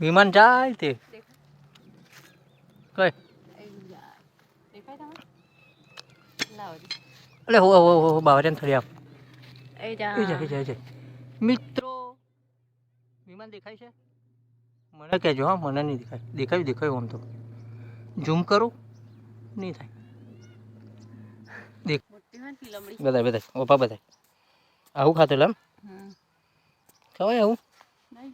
વિમાન જાય તે. કઈ? અરે હો હો હો બાવરિયાન થળી આપ એ જાય એ જાય એ જાય મિત્રો વિમાન દેખાય છે? મને કહેજો હા મને નહીં દેખાય. દેખાયું દેખાયું આમ તો. ઝૂમ કરું? નહીં થાય. દેખ. બધાય બધાય. ઓપા બધાય. આવું ખાતો એમ? ખવાય આવું? નહીં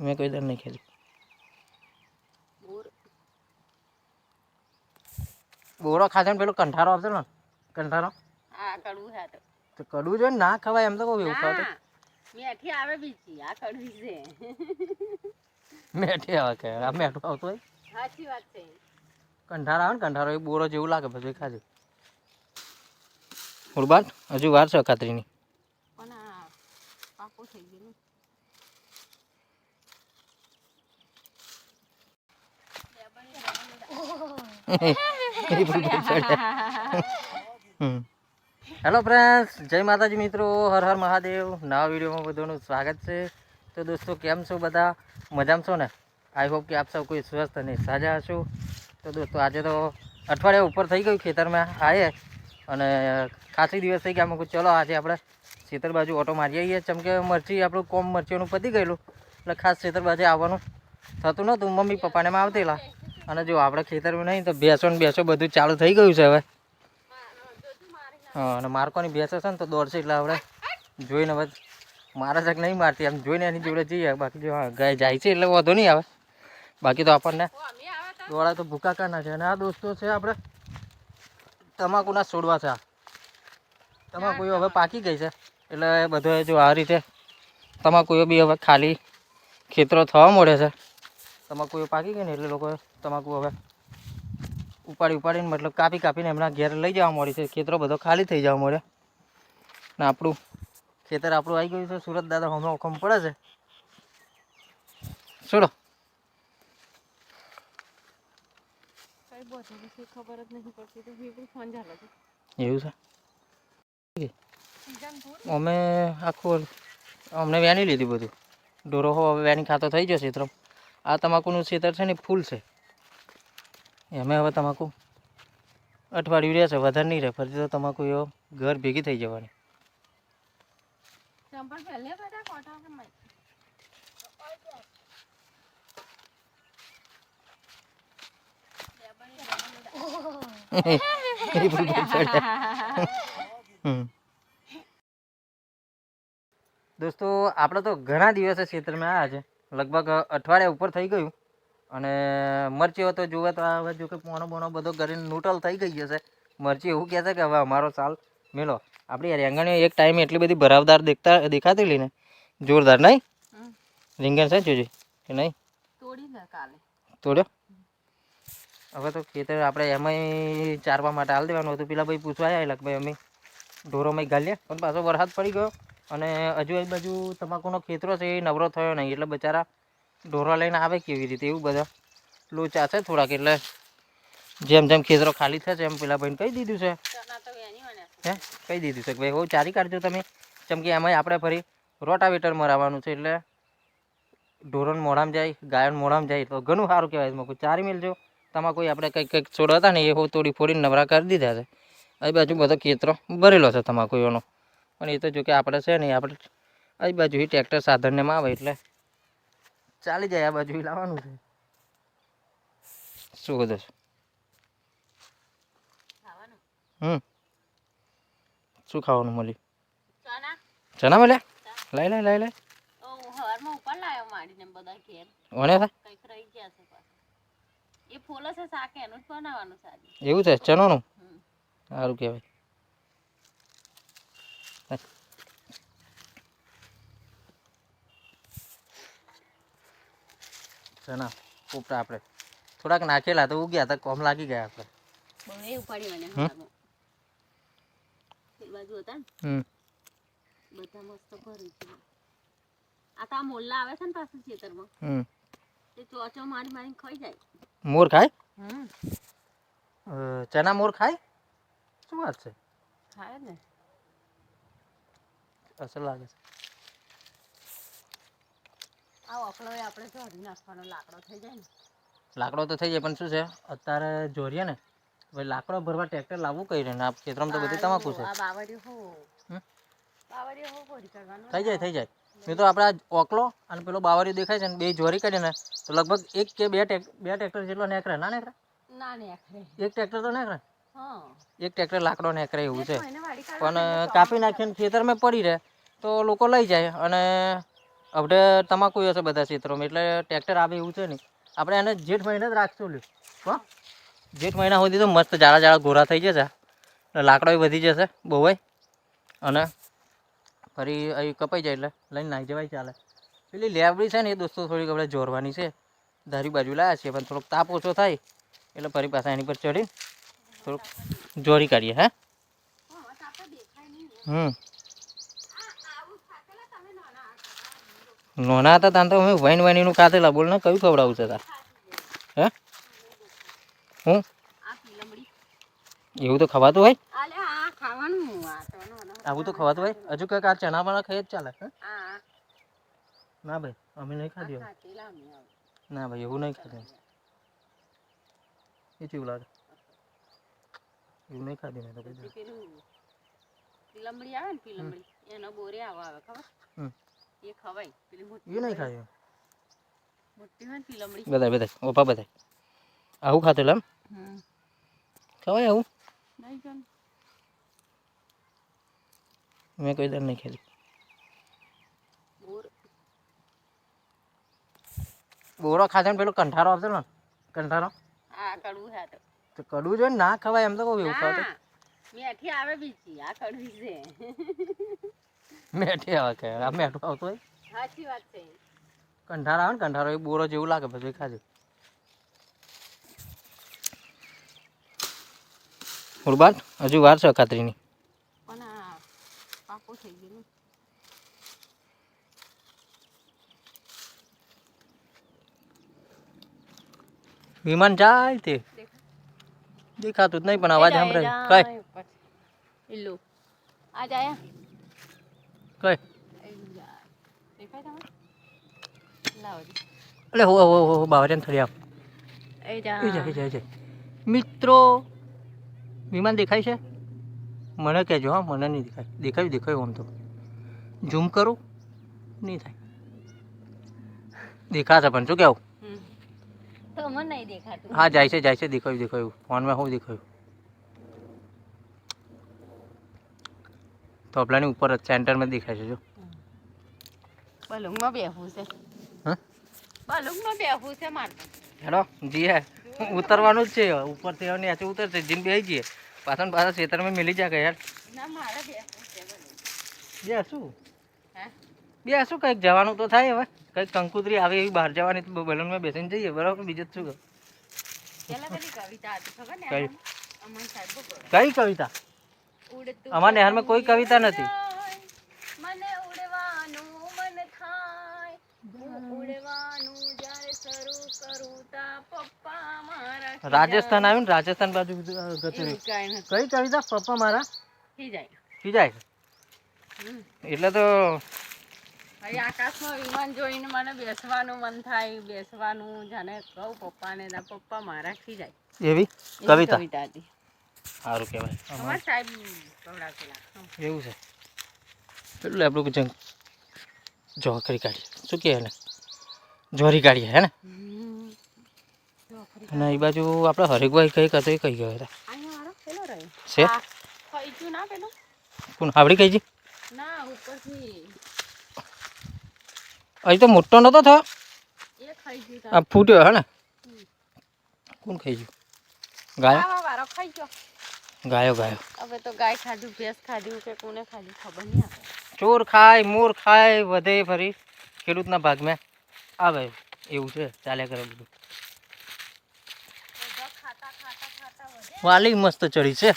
જો ને. મેં કોઈ દર નહીં ખાધું બોર બોરો ખાશે ને પેલો કંઠારો આવશે ને કંઠારો આ કડવું છે આ તો તો કડવું જોઈએ ને ના ખવાય એમ તો કહું એવું ખાવ તો ના, મેઠી આવે બીજી આ કડવી છે મેઠી આવે કે આ મેઠું આવતું હોય સાચી વાત છે કંઠારો આવે ને કંઠારો એ બોરો જેવું લાગે પછી ખાજો ઉડબાટ હજુ વાર છે અખાત્રીની પણ આ પાકું થઈ ગયું હેલો ફ્રેન્ડ્સ જય માતાજી મિત્રો. હર હર મહાદેવ. નવા વિડીયોમાં બધાનું સ્વાગત છે. તો દોસ્તો, કેમ છો બધા? મજામાં છો ને? આઈ હોપ કે આપ સૌ કોઈ સ્વસ્થ અને સાજા હશો. તો દોસ્તો, આજે તો અઠવાડિયા ઉપર થઈ ગયું ખેતરમાં. આવીએ અને ખાસી દિવસ થઈ ગયા. અમે ચલો, આજે આપણે ખેતર બાજુ ઓટો મારી આવીએ. ચમ મરચી, આપણું કોમ મરચીઓનું પતી ગયેલું. એટલે ખાસ ખેતર બાજુ આવવાનું થતું નહોતું. મમ્મી પપ્પાને આવતેલા. અને જો આપણે ખેતરમાં નહીં તો ભેંસો ને બેસો બધું ચાલુ થઈ ગયું છે હવે. હા, અને મારકોની ભેંસો છે ને તો દોડશે એટલે આપણે જોઈને હવે મારા છે નહીં મારતી એમ જોઈને એની જોડે જઈએ. બાકી જો ગાય જાય છે એટલે વાંધો નહીં આવે. બાકી તો આપણને દોડા તો ભૂકા કાના છે. અને આ દોસ્તો છે આપણે તમાકુના છોડવા છે આ. તમાકુ હવે પાકી ગઈ છે. એટલે બધો જો આ રીતે તમાકુઓ બી હવે ખાલી ખેતરો થવા મળે છે. તમાકુઓ પાકી ગઈ ને એટલે લોકો તમાકુ હવે ઉપાડી ઉપાડીને મતલબ કાપી કાપીને એમના ઘેર લઈ જવા મળી છે. ખેતરો બધો ખાલી થઈ જવા મળે ને આપણું ખેતર આપણું આવી ગયું છે. સુરત દાદા હમણાં ઓખમ પડે છે. છોડો એવું છે? અમે આખું અમને વેની લીધી બધું. ઢોરો હવે વેની ખાતો થઈ ગયો છે આ તમાકુનું ખેતર છે ને, ફૂલ છે. એમે હવે તમાકુ અઠવાડિયું રહેશે વધારે નહીં રહે ફરી તો તમાકુ એવો ઘર ભેગી થઈ જવાની. એ. દોસ્તો આપણે તો ઘણા દિવસે ક્ષેત્રમાં આવ્યા છે. લગભગ અઠવાડિયા ઉપર થઈ ગયું. અને મરચીઓ તો જુએ તો હવે જો કે પોણો બોણો બધો કરીને નૂટલ થઈ ગઈ હશે. મરચી એવું કહે છે કે હવે અમારો સાલ મેલો આપણી રેંગણીઓ એક ટાઈમ એટલી બધી ભરાવદાર દેખતા દેખાતી ને. જોરદાર નહીં. રીંગણ છે જોજે? કે નહીં? તોડ્યો? હવે તો ખેતર આપણે એમાંય ચારવા માટે હાલ દેવાનું હતું. પેલા ભાઈ પૂછવા આવ્યા ભાઈ અમે ઢોરોમાં ગાલીએ પણ પાછો વરસાદ પડી ગયો અને હજુ એ બાજુ તમાકુનો ખેતરો છે એ નવરો થયો નહીં. એટલે બચારા ઢોરો લઈને આવે કેવી રીતે? એવું બધા લોચા છે થોડાક, એટલે જેમ જેમ ખેતરો ખાલી થશે એમ પેલા ભાઈને કહી દીધું છે. હે? કહી દીધું છે કે ભાઈ, હું, ચારી કાઢજો તમે. જેમ કે એમાંય આપણે ફરી રોટાવેટર મરાવવાનું છે, એટલે ઢોરણ મોડામાં જાય, ગાયન મોડામાં જાય, તો ઘણું સારું કહેવાય એમાં. ચારી મેળજો તમારે કોઈ આપણે કંઈક કંઈક છોડ હતા ને, એ હો તોડી ફોડીને નવરા કરી દીધા છે. આ બાજુ બધો ખેતરો ભરેલો છે તમાકુ એનો પણ એ તો જો કે આપણે છે નહીં આપણે આ બાજુ એ ટ્રેક્ટર સાધનને આવે, એટલે ચાલી જાય આ બાજુ લાવવાનું છે. શું બધું છે? ખાવાનું હમ. શું ખાવાનું મળ્યું? ચના ચના મળ્યા? લઈ લઈ લઈ લે ઓ હવારમાં ઉપર સારું માડીને બધા ઘેર વણે થાય કંઈક રહી ગયા છે પાછા એ ફૂલ છે શાક એનું જ બનાવવાનું છે આજે એવું છે ચનોનું હમ. સારું કહેવાય ચના ઉપટા આપણે. થોડાક નાખેલા તો ઉગ્યા હતા કોમ લાગી ગયા આપણે. બહુ ઉપાડી મને હમ? હવારમાં એ બાજુ હતા ને? હમ. બધા મસ્ત ભરી છે આ તો આ મોલ્લા આવે છે ને પાછું ખેતરમાં. હમ. તે ચોચો મારી મારીને ખાઈ જાય. મોર ખાય? હમ. અ, ચના મોર ખાય? શું વાત છે? ખાય ને. અસર લાગે છે. આ ઓકળો આપણે ઝોરી નાખવાનો લાકડો થઈ જાય ને. લાકડો તો થઈ જાય પણ શું છે? અત્યારે જોરીએ ને ભાઈ લાકડો ભરવા ટ્રેક્ટર લાવવું કઈ રહે ને આ ખેતરમાં તો બધી તમાકુ છે. આ બાવળીઓ હો. હમ? હો ભરી કરવાનું? થઈ જાય થઈ જાય. નહીં તો આપણે ઓકલો અને પેલો બાવરી દેખાય છે ને બે જોરી કાઢે ને તો લગભગ એક કે બે બે ટ્રેક્ટર જેટલો નેકરે ના નેકરે ના ને એક ટ્રેક્ટર તો નેકરે એક ટ્રેક્ટર લાકડો નેકરે એવું છે. પણ કાપી નાખીને ખેતરમાં પડી રહે તો લોકો લઈ જાય અને હવે તમાકુ હશે બધા ક્ષેત્રોમાં, એટલે ટ્રેક્ટર આવે એવું છે નહીં. આપણે એને જેઠ મહિને જ રાખશું લ્યો. હો? જેઠ મહિના સુધી તો મસ્ત જાડા જાડા ગોરા થઈ જશે. લાકડો વધી જશે, બહુ અને ફરી અહીં કપાઈ જાય એટલે લઈને નાહી જવાય ચાલે. પેલી લેબડી છે ને એ દોસ્તો થોડીક આપણે જોરવાની છે. ધારી બાજુ લાવ્યા છીએ, પણ થોડોક તાપ ઓછો થાય, એટલે ફરી પાછા એની પર ચડીને થોડુંક જોરી કાઢીએ, હા? હમ. નોના હતા તાન તો અમે વાઈન વૈનીનું ખાધેલા. બોલ ને કયું ખવડાવું છે તાર? હે? હું? એવું તો ખવાતું હોય? આવું તો ખવાતું હોય? હજુ કંઈક આ ચણા બણા ખાઈ જ ચાલે હે? ના ભાઈ અમે નહીં ખાધી. ખાતેલા. ના ભાઈ એવું નહીં ખાધું એ કેવું લાગે? એવું નહીં ખાધી મેં તો કીધું પીલમડી આવે ને પીલમડી એનો બોરે આવો આવે ખબર. એ ખવાય. પેલી મોટી એ નહીં હોય. મોટી હોય ને પીલમડી બધાય બધાય. ઓપા બધાય. આવું ખાધેલું એમ? ખવાય આવું? નહીં મેં કોઈ દર નહીં ખાધું. બોર. બોરો ખાધે ને પેલો કંઠારો આવતો ને? કંઠારો? આ કડવું છે તો. તો કડવું જોઈએ ને? ના ખવાય એમ તો કહું એવું મેઠી આવે બીજી. આ કડવી છે. મેઠી આવે કે આ મેઠું આવતું હોય? સાચી વાત છે. કંઠાર આવે ને કંઠારો એ બોરો જેવું લાગે પછી ખાજો. ઉર્બાન હજુ વાર છે પણ થઈ ગયું વિમાન જાય તે. દેખાતું જ નહીં પણ અવાજ સાંભળે કઈ ઇલ્લુ આ જાય. કઈ દેખાય તમે લાવો જી. એટલે હો હો હો બાવરિયાને થડી આપ એ જા જાય એ જાય એ જાય મિત્રો વિમાન દેખાય છે મને કહેજો હા મને નહીં દેખાય દેખાયું દેખાયું આમ તો ઝૂમ કરું નહીં થાય દેખાશે પણ શું કેવું. તો મને નહીં દેખાતું હા જાય છે જાય છે દેખાયું દેખાયું ફોનમાં શું દેખાયું થોપલાની ઉપર જ સેન્ટરમાં દેખાય છે જો. બલુંગમાં બેહવું છે. હા? બલુંગમાં બેહવું છે મારે. હેલો જી હે. ઉતરવાનું જ છે ઉપરથી હવે નીચે ઉતરશે જીન બેહી જઈએ. પાછળ ને પાછા ખેતરમાં મિલી જાય યાર ના મારે બેહવું છે બેસું? હે? બે શું કંઈક જવાનું તો થાય હવે. કંઈક કંકુતરી આવે એવી બહાર જવાની તો બલૂનમાં બેસીને જઈએ બરાબર? બીજું જ શું કે કવિતા કઈ? કવિતા? અમારા નહેરમાં કોઈ કવિતા નથી. મને મન થાય. હું ઉડવાનું શરૂ કરું પપ્પા મારા રાજસ્થાન આવ્યું ને રાજસ્થાન બાજુ રહ્યું. કઈ કવિતા? પપ્પા મારા? હમ. એટલે તો આકાશમાં વિમાન જોઈને મને બેસવાનું મન થાય. બેસવાનું જાણે કહું પપ્પાને ના પપ્પા મારા ખીજાય એવી કવિતા હતી. સારું કહેવાય. અમારા સાહેબ એવું છે. એટલે આપણું જંગ જોખરી કાઢીએ. શું કહે એને? જોરી કાઢીએ હે ને. અને એ બાજુ આપણે હરેકભાઈ કઈ કતો કઈ ગયો હતા. છે? કોણ આવડી કઈ જી અહીં તો મોટો નતો થયો? એ આ ફૂટ્યો હે ને? કોણ ખાઈ ગયું? ગાયો? ખાઈ ગયો. ગાયો ગાયો. હવે તો ગાય ખાધું ભેંસ ખાધું કે કોને ખાધું ખબર નહીં આવે. ચોર ખાય મોર ખાય વધે ફરી ખેડૂતના ભાગમાં આવે એવું છે ચાલ્યા કરે બધું. વાલી મસ્ત ચડી છે.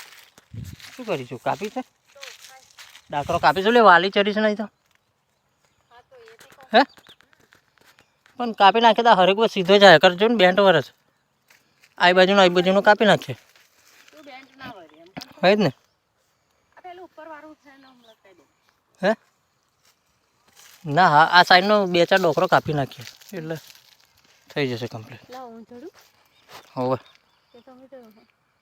શું કરીશું કાપી છે? ડાકરો કાપીશું લે વાલી ચડી છે નહીં તો? હા પણ કાપી નાખે તો હરેક સીધો જાય. કરજો ને બેન્ટ વરસ. આ બાજુનો આ બાજુનો કાપી નાખે તું બેન્ટ ના વળી એમ પણ હોય જ ને. હે? ના હા આ સાઈડનો બે ચાર ડોકરો કાપી નાખીએ. એટલે થઈ જશે કમ્પ્લીટ હવે.